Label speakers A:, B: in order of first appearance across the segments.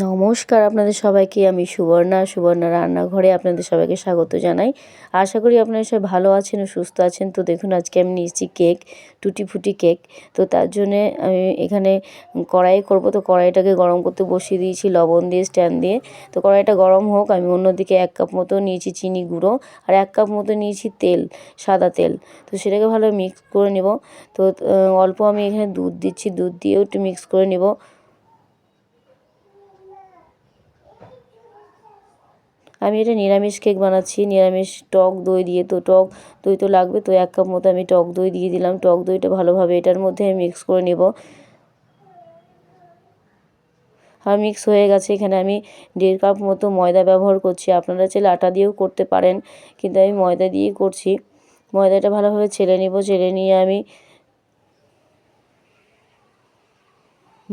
A: নমস্কার আপনাদের সবাইকে, আমি সুবর্ণা। সুবর্ণা রান্নাঘরে আপনাদের সবাইকে স্বাগত জানাই। আশা করি আপনারা সবাই ভালো আছেন ও সুস্থ আছেন। তো দেখুন, আজকে আমি নিয়েছি কেক টুটি ফুটি কেক। তো তার জন্যে আমি এখানে কড়াই করব। তো কড়াইটাকে গরম করতে বসিয়ে দিয়েছি, লবণ দিয়ে, স্ট্যান্ড দিয়ে। তো কড়াইটা গরম হোক, আমি অন্যদিকে এক কাপ মতো নিয়েছি চিনি গুঁড়ো আর এক কাপ মতো নিয়েছি তেল, সাদা তেল। তো সেটাকে ভালো মিক্স করে নেব। তো অল্প আমি এখানে দুধ দিচ্ছি। দুধ দিয়েও একটু মিক্স করে নেব। আমি এটা নিরামিষ কেক বানাচ্ছি, নিরামিষ টক দই দিয়ে। তো টক দই তো লাগবে, তো এক কাপ মতো আমি টক দই দিয়ে দিলাম। টক দইটা ভালোভাবে এটার মধ্যে আমি মিক্স করে নেব। আর মিক্স হয়ে গেছে। এখানে আমি দেড় কাপ মতো ময়দা ব্যবহার করছি। আপনারা চাইলে আটা দিয়েও করতে পারেন, কিন্তু আমি ময়দা দিয়েই করছি। ময়দাটা ভালোভাবে ছেলে নিব। ছেলে নিয়ে আমি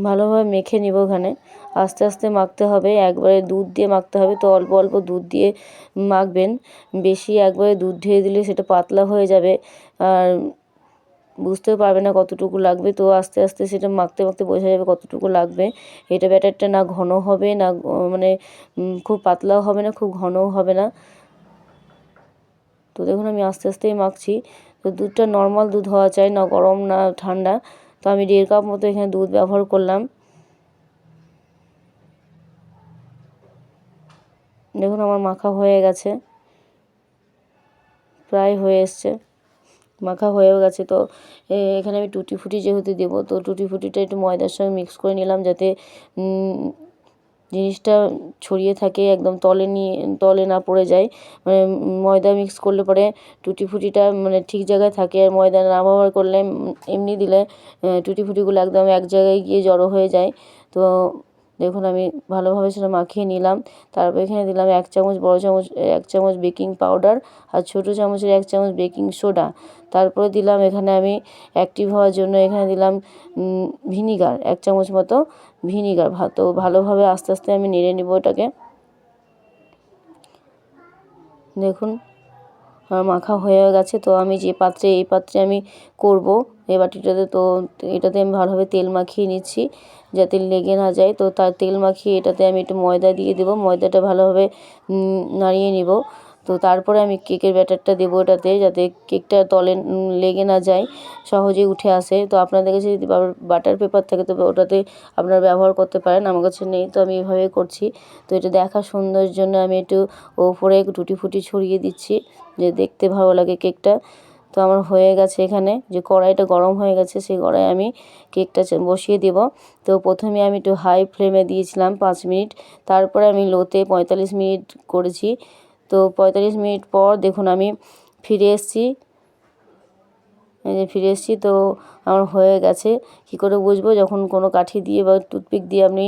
A: ভালোভাবে মেখে নিব ওখানে। আস্তে আস্তে মাখতে হবে, একবারে দুধ দিয়ে মাখতে হবে। তো অল্প অল্প দুধ দিয়ে মাখবেন। বেশি একবারে দুধ ঢেলে দিলে সেটা পাতলা হয়ে যাবে। আর বুঝতেও পারবে না কতটুকু লাগবে। তো আস্তে আস্তে সেটা মাখতে মাখতে বোঝা যাবে কতটুকু লাগবে। এটা ব্যাটারটা না ঘন হবে, না মানে খুব পাতলাও হবে না, খুব ঘনও হবে না। তো দেখুন আমি আস্তে আস্তেই মাখছি। তো দুধটা নর্মাল দুধ হওয়া চাই, না গরম, না ঠান্ডা। তো আমি দেড় কাপ মতো এখানে দুধ ব্যবহার করলাম। দেখুন আমার মাখা হয়ে গেছে। প্রায় হয়ে এসছে। মাখা হয়েও গেছে। তো এখানে আমি টুটি ফুটি যেহেতু দেবো, তো টুটি ফুটিটা একটু ময়দার সঙ্গে মিক্স করে নিলাম যাতে জিনিসটা ছড়িয়ে থাকে, একদম তলে নিয়ে তলে না পড়ে যায়। মানে ময়দা মিক্স করলে পরে টুটি ফুটিটা মানে ঠিক জায়গায় থাকে আর ময়দা না ব্যবহার করলে এমনি দিলে টুটি ফুটিগুলো একদম এক জায়গায় গিয়ে জড়ো হয়ে যায়। তো দেখুন আমি ভালোভাবে সেটা মাখিয়ে নিলাম। তারপর এখানে দিলাম এক চামচ, বড় চামচ, এক চামচ বেকিং পাউডার আর ছোটো চামচের এক চামচ বেকিং সোডা। তারপরে দিলাম এখানে আমি অ্যাক্টিভ হওয়ার জন্য এখানে দিলাম ভিনিগার, এক চামচ মতো ভিনিগার। তো ভালোভাবে আস্তে আস্তে আমি নেড়ে নেব ওটাকে দেখুন মাখা হয়ে গেছে। তো আমি যে পাত্রে, এই পাত্রে আমি করব এই বাটিটাতে তো এটাতে আমি ভালোভাবে তেল মাখিয়ে নিচ্ছি। যাতে লেগে না যায় তো তার তেল মাখিয়ে এটাতে আমি একটু ময়দা দিয়ে দেবো। ময়দাটা ভালোভাবে নাড়িয়ে নিব। তো তারপরে আমি কেকের ব্যাটারটা দেবো এটাতে যাতে কেকটা তলে লেগে না যায়, সহজেই উঠে আসে। তো আপনাদের কাছে যদি বাটার পেপার থাকে তবে ওটাতে আপনারা ব্যবহার করতে পারেন, আমার কাছে নেই, তো আমি এভাবে করছি। তো এটা দেখা সুন্দরের জন্য আমি একটু ওপরে টুটি ফুটি ছড়িয়ে দিচ্ছি, যে দেখতে ভালো লাগে কেকটা। তো আমার হয়ে গেছে এখানে। যে কড়াইটা গরম হয়ে গেছে, সেই কড়াই আমি কেকটা বসিয়ে দেব। তো প্রথমে আমি একটু হাই ফ্লেমে দিয়েছিলাম পাঁচ মিনিট। তারপরে আমি লোতে পঁয়তাল্লিশ মিনিট করেছি। তো পঁয়তাল্লিশ মিনিট পর দেখুন আমি ফিরে এসেছি। ফিরে এসেছি, তো আমার হয়ে গেছে। কী করে বুঝব? যখন কোনো কাঠি দিয়ে বা টুথপিক দিয়ে আপনি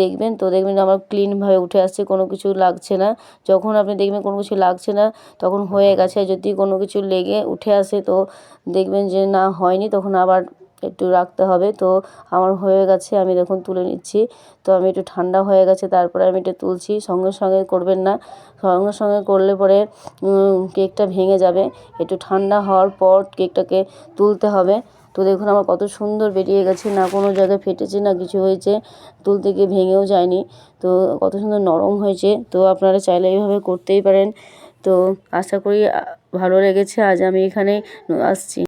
A: দেখবেন, তো দেখবেন আমার ক্লিনভাবে উঠে আসছে, কোনো কিছু লাগছে না। যখন আপনি দেখবেন কোনো কিছু লাগছে না, তখন হয়ে গেছে। যদি কোনো কিছু লেগে, উঠে আসে, তো দেখবেন যে না, হয়নি। তখন আবার একটু রাখতে হবে। তো আমার হয়ে গেছে, আমি দেখুন তুলে নিচ্ছি। তো আমি একটু ঠান্ডা হয়ে গেছে, তারপরে আমি এটা তুলছি। সঙ্গে সঙ্গে করবেন না। সঙ্গে সঙ্গে করলে পরে কেকটা ভেঙে যাবে। একটু ঠান্ডা হওয়ার পর কেকটাকে তুলতে হবে। তো দেখুন আমার কত সুন্দর বেরিয়ে গেছে। না কোনো জায়গায় ফেটেছে, না কিছু হয়েছে। তুলতে গিয়ে ভেঙেও যায়নি। তো কত সুন্দর নরম হয়েছে। তো আপনারা চাইলে এইভাবে করতেই পারেন। তো আশা করি ভালো লেগেছে। আজ আমি এখানে আসছি।